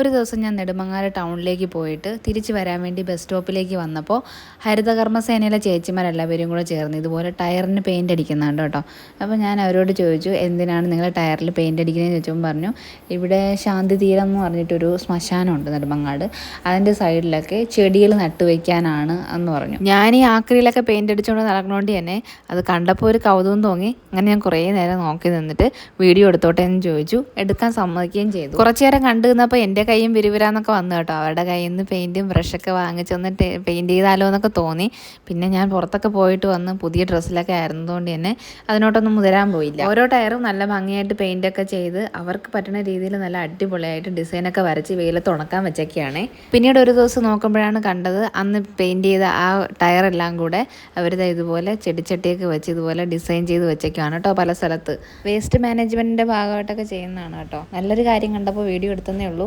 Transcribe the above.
ഒരു ദിവസം ഞാൻ നെടുമങ്ങാല ടൗണിലേക്ക് പോയിട്ട് തിരിച്ചു വരാൻ വേണ്ടി ബസ് സ്റ്റോപ്പിലേക്ക് വന്നപ്പോൾ ഹരിതകർമ്മസേനയിലെ ചേച്ചിമാരെല്ലാവരും കൂടെ ചേർന്ന് ഇതുപോലെ ടയറിന് പെയിന്റ് അടിക്കുന്നുണ്ട് കേട്ടോ. അപ്പോൾ ഞാൻ അവരോട് ചോദിച്ചു എന്തിനാണ് നിങ്ങൾ ടയറിൽ പെയിന്റ് അടിക്കുന്നതെന്ന്? ചോദിച്ചപ്പോൾ പറഞ്ഞു ഇവിടെ ശാന്തി തീരം എന്ന് പറഞ്ഞിട്ടൊരു ശ്മശാനമുണ്ട് നെടുമങ്ങാട്. അതിന്റെ സൈഡിലൊക്കെ ചെടികൾ നട്ടുവെക്കാനാണ് എന്ന് പറഞ്ഞു. ഞാൻ ഈ ആക്രിയിലൊക്കെ പെയിന്റ് അടിച്ചുകൊണ്ട് നടക്കണോണ്ട് തന്നെ അത് കണ്ടപ്പോൾ ഒരു കൗതുകം തോന്നി. അങ്ങനെ ഞാൻ കുറേ നേരം നോക്കി നിന്നിട്ട് വീഡിയോ എടുത്തോട്ടെ എന്ന് ചോദിച്ചു. എടുക്കാൻ സമ്മതിക്കുകയും ചെയ്തു. കുറച്ചു നേരം കണ്ടു നിന്നപ്പോൾ എന്റെ കൈയും വിരുവിരാന്നൊക്കെ വന്നു കേട്ടോ. അവരുടെ കയ്യിൽ നിന്ന് പെയിന്റും ബ്രഷൊക്കെ വാങ്ങിച്ചൊന്ന് പെയിന്റ് ചെയ്താലോ എന്നൊക്കെ തോന്നി. പിന്നെ ഞാൻ പുറത്തൊക്കെ പോയിട്ട് വന്ന് പുതിയ ഡ്രസ്സിലൊക്കെ ആയിരുന്നതുകൊണ്ട് തന്നെ അതിനോട്ടൊന്നും മുതിരാൻ പോയില്ല. ഓരോ ടയറും നല്ല ഭംഗിയായിട്ട് പെയിന്റൊക്കെ ചെയ്ത് അവർക്ക് പറ്റുന്ന രീതിയിൽ നല്ല അടിപൊളിയായിട്ട് ഡിസൈനൊക്കെ വരച്ച് വെയിലത്ത് ഉണക്കാൻ വെച്ചൊക്കെയാണ്. പിന്നീട് ഒരു ദിവസം നോക്കുമ്പോഴാണ് കണ്ടത് അന്ന് പെയിന്റ് ചെയ്ത ആ ടയറെല്ലാം കൂടെ അവർ ഇതുപോലെ ചെടിച്ചട്ടിയൊക്കെ വെച്ച് ഇതുപോലെ ഡിസൈൻ ചെയ്ത് വെച്ചൊക്കെയാണ് കേട്ടോ പല സ്ഥലത്ത്. വേസ്റ്റ് മാനേജ്മെന്റിന്റെ ഭാഗമായിട്ടൊക്കെ ചെയ്യുന്നതാണ് കേട്ടോ. നല്ലൊരു കാര്യം കണ്ടപ്പോൾ വീഡിയോ എടുത്തതേ ഉള്ളൂ.